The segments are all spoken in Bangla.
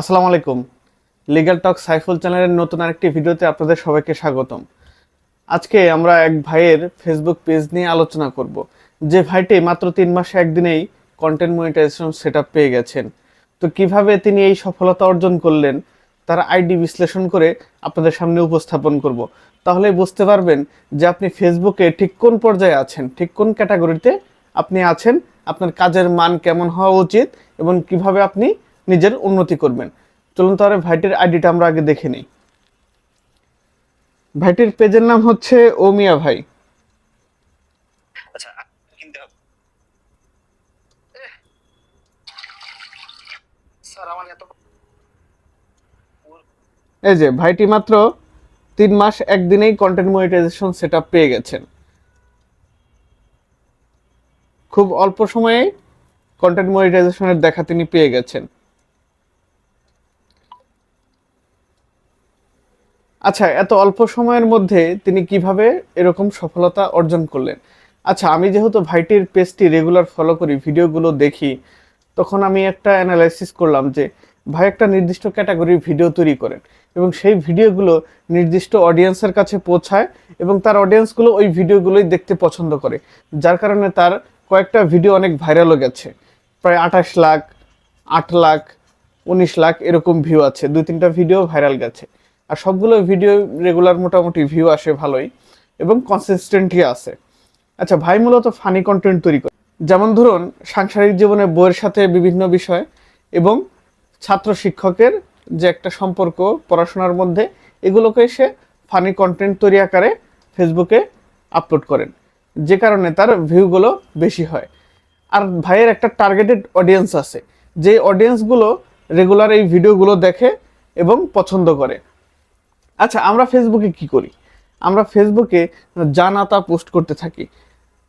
আসসালামু আলাইকুম। লিগাল টক সাইফুল চ্যানেলের নতুন আরেকটি ভিডিওতে আপনাদের সবাইকে স্বাগতম। আজকে আমরা এক ভাইয়ের ফেসবুক পেজ নিয়ে আলোচনা করব। যে ভাইটি মাত্র তিন মাসে একদিনেই কন্টেন্ট মনিটাইজেশন সেট পেয়ে গেছেন। তো কীভাবে তিনি এই সফলতা অর্জন করলেন, তার আইডি বিশ্লেষণ করে আপনাদের সামনে উপস্থাপন করব। তাহলে বুঝতে পারবেন যে আপনি ফেসবুকে ঠিক কোন পর্যায়ে আছেন, ঠিক কোন ক্যাটাগরিতে আপনি আছেন, আপনার কাজের মান কেমন হওয়া উচিত এবং কীভাবে আপনি নিজের উন্নতি করবেন। চলুন তাহলে ভাইটির আইডিটা আমরা আগে দেখে নিই। ভাইটির পেজের নাম হচ্ছে ওমিয়া ভাই। আচ্ছা এই যে ভাইটি মাত্র তিন মাস একদিনেই কন্টেন্ট মনিটাইজেশন সেট পেয়ে গেছেন। খুব অল্প সময়ে কন্টেন্ট মনিটাইজেশনের দেখা তিনি পেয়ে গেছেন। আচ্ছা এত অল্প সময়ের মধ্যে তিনি কীভাবে এরকম সফলতা অর্জন করলেন? আচ্ছা আমি যেহেতু ভাইটির পেজটি রেগুলার ফলো করি, ভিডিওগুলো দেখি, তখন আমি একটা অ্যানালাইসিস করলাম যে ভাই একটা নির্দিষ্ট ক্যাটাগরির ভিডিও তৈরি করেন এবং সেই ভিডিওগুলো নির্দিষ্ট অডিয়েন্সের কাছে পৌঁছায় এবং তার অডিয়েন্সগুলো ওই ভিডিওগুলোই দেখতে পছন্দ করে, যার কারণে তার কয়েকটা ভিডিও অনেক ভাইরালও গেছে। প্রায় আঠাশ লাখ, আট লাখ, উনিশ লাখ এরকম ভিউ আছে, দুই তিনটা ভিডিও ভাইরাল গেছে। আর সবগুলো ভিডিও রেগুলার মোটামুটি ভিউ আসে ভালোই এবং কনসিস্টেন্টই আছে। আচ্ছা ভাই মূলত ফানি কন্টেন্ট তৈরি করে। যেমন ধরুন, সাংসারিক জীবনে বইয়ের সাথে বিভিন্ন বিষয় এবং ছাত্র শিক্ষকের যে একটা সম্পর্ক, পড়াশোনার মধ্যে, এগুলোকে সে ফানি কন্টেন্ট তৈরি আকারে ফেসবুকে আপলোড করেন। যে কারণে তার ভিউগুলো বেশি হয়। আর ভাইয়ের একটা টার্গেটেড অডিয়েন্স আছে, যে অডিয়েন্সগুলো রেগুলার এই ভিডিওগুলো দেখে এবং পছন্দ করে। আচ্ছা আমরা ফেসবুকে কি করি? আমরা ফেসবুকে যা না তা পোস্ট করতে থাকি।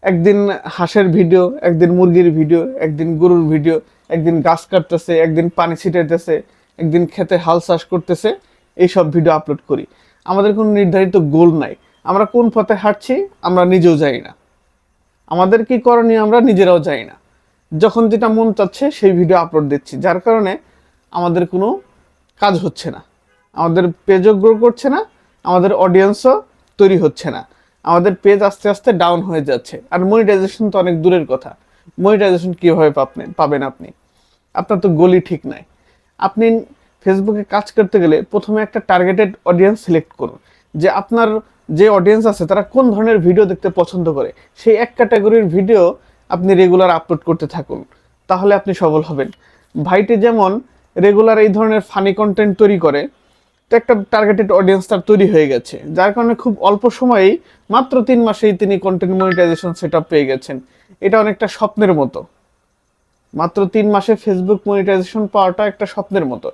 একদিন হাঁসের ভিডিও একদিন মুরগির ভিডিও একদিন গরুর ভিডিও একদিন গাছ কাটতেছে, একদিন পানি ছিটাইতেছে, একদিন খেতে হাল চাষ করতেছে, এইসব ভিডিও আপলোড করি। আমাদের কোনো নির্ধারিত গোল নাই। আমরা কোন পথে হাঁটছি, আমরা নিজেও যাই না। আমাদের কি করণীয়, আমরা নিজেরাও জানি না। যখন যেটা মন চাচ্ছে, সেই ভিডিও আপলোড দিচ্ছি। যার কারণে আমাদের কোনো কাজ হচ্ছে না। আমাদের পেজও গ্রো করছে না, আমাদের অডিয়েন্সও তৈরি হচ্ছে না। আমাদের পেজ আস্তে আস্তে ডাউন হয়ে যাচ্ছে। আর মনিটাইজেশন তো অনেক দূরের কথা। মনিটাইজেশন কীভাবে পাবেন পাবেন আপনি? আপনার তো গলি ঠিক নাই। আপনি ফেসবুকে কাজ করতে গেলে প্রথমে একটা টার্গেটেড অডিয়েন্স সিলেক্ট করুন। যে আপনার যে অডিয়েন্স আছে, তারা কোন ধরনের ভিডিও দেখতে পছন্দ করে? সেই এক ক্যাটাগরির ভিডিও আপনি রেগুলার আপলোড করতে থাকুন। তাহলে আপনি সফল হবেন। ভাইটি যেমন রেগুলার এই ধরনের ফানি কন্টেন্ট তৈরি করে একটা টার্গেটেড অডিয়েন্স তার তৈরি হয়ে গেছে। যার কারণে খুব অল্প সময়েই মাত্র তিন মাসেই তিনি কন্টেন্ট মনিটাইজেশন সেট পেয়ে গেছেন। এটা অনেকটা স্বপ্নের মতো। মাত্র তিন মাসে ফেসবুক মনিটাইজেশন পাওয়াটা একটা স্বপ্নের মতো।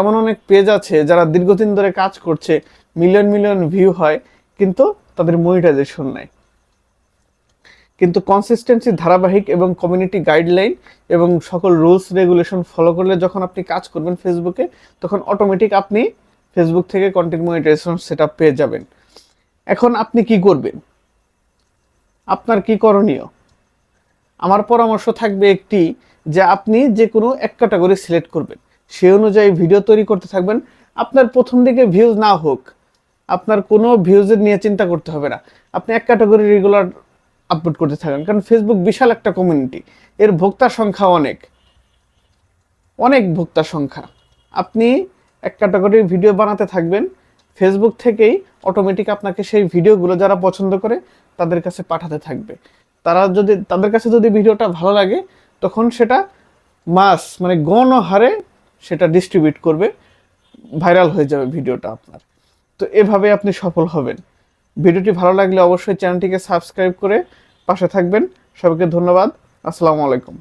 এমন অনেক পেজ আছে যারা দীর্ঘদিন ধরে কাজ করছে মিলিয়ন মিলিয়ন ভিউ হয়, কিন্তু তাদের মনিটাইজেশন নাই। কিন্তু কনসিস্টেন্সি ধারাবাহিক এবং কমিউনিটি গাইডলাইন এবং সকল রুলস রেগুলেশন ফলো করলে যখন আপনি কাজ করবেন ফেসবুকে তখন অটোমেটিক আপনি ফেসবুক থেকে কন্টেন্ট মনিটাইজেশন সেট পেয়ে যাবেন। এখন আপনি কি করবেন? আপনার কি করণীয়? আমার পরামর্শ থাকবে একটি যে আপনি যে কোনো এক ক্যাটাগরি সিলেক্ট করবেন। সেই অনুযায়ী ভিডিও তৈরি করতে থাকবেন। আপনার প্রথম দিকে ভিউজ না হোক, আপনার কোনো ভিউজের নিয়ে চিন্তা করতে হবে না। আপনি এক ক্যাটাগরি রেগুলার আপলোড করতে থাকেন। কারণ ফেসবুক বিশাল একটা কমিউনিটি এর ভোক্তার সংখ্যা অনেক। অনেক ভোক্তার সংখ্যা। আপনি এক ক্যাটাগরির ভিডিও বানাতে থাকবেন। ফেসবুক থেকেই অটোমেটিক আপনাকে সেই ভিডিওগুলো যারা পছন্দ করে, তাদের কাছে পাঠাতে থাকবে। তারা যদি, তাদের কাছে যদি ভিডিওটা ভালো লাগে, তখন সেটা মাস মানে গণ হারে সেটা ডিস্ট্রিবিউট করবে। ভাইরাল হয়ে যাবে ভিডিওটা আপনার। তো এভাবে আপনি সফল হবেন। ভিডিওটি ভালো লাগলে অবশ্যই চ্যানেলটিকে সাবস্ক্রাইব করে পাশে থাকবেন। সবাইকে ধন্যবাদ। আসসালামু আলাইকুম।